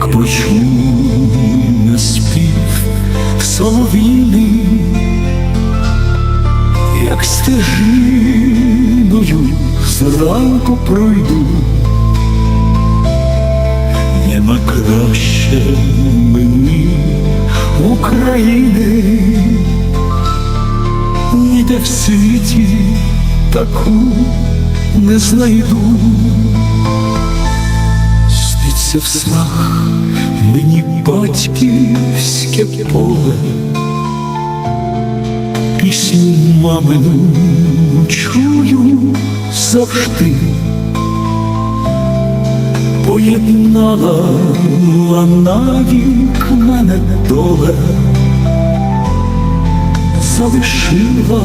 як почує спів солов'їний, як стежиною зранку пройду, нема краще мені України, ніде в світі таку не знайду. Сниться в снах. Мені батьківське поле, пісню мамину чую завжди, поєднала навік мене доле, залишила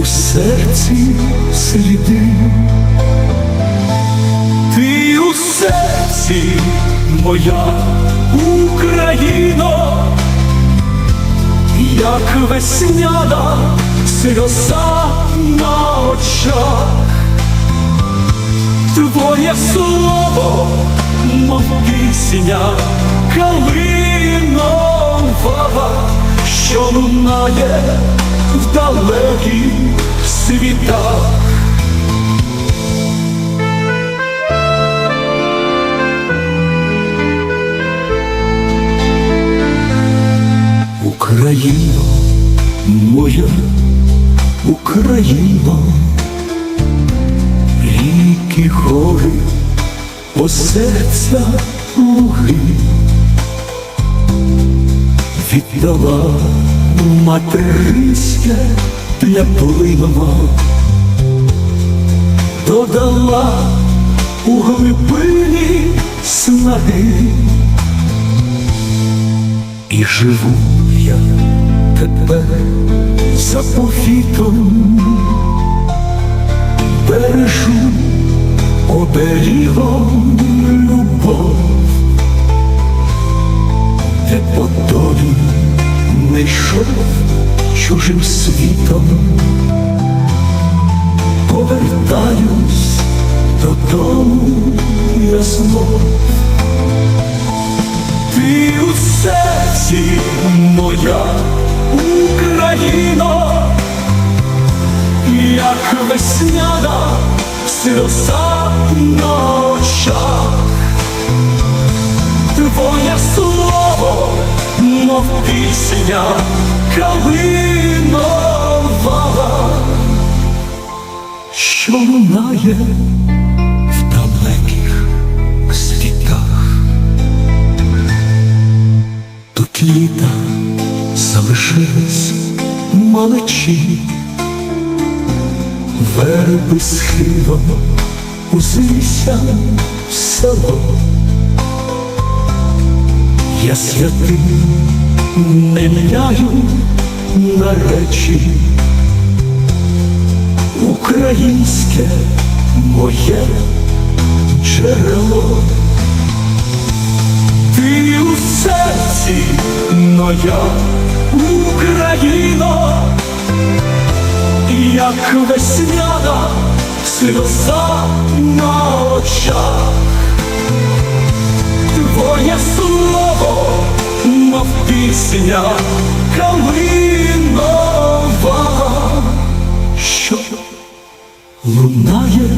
у серці сліди. Серці моя Україно, як весняна сльоза на очах, твоє слово, мов пісня калинова, що лунає в далеких світах. Україно, моя Україно, ріки гори, осерця луги, віддала материнське для плинова, додала у глибині снаги. І живу я тепер заповітом, бережу оберігом любов, де по долі не йшов чужим світом, повертаюсь додому я знов. Ти у серці моя Україно, як весняна сльоза на очах, твоє слово, мов пісня калинова, що лунає літа залишились малечі, верби схилом узився в село. Я святим не міняю на речі, українське моє джерело. У серці моя Україно, як весняна сльоза на очах, твоє слово, мов пісня калинова, що лунає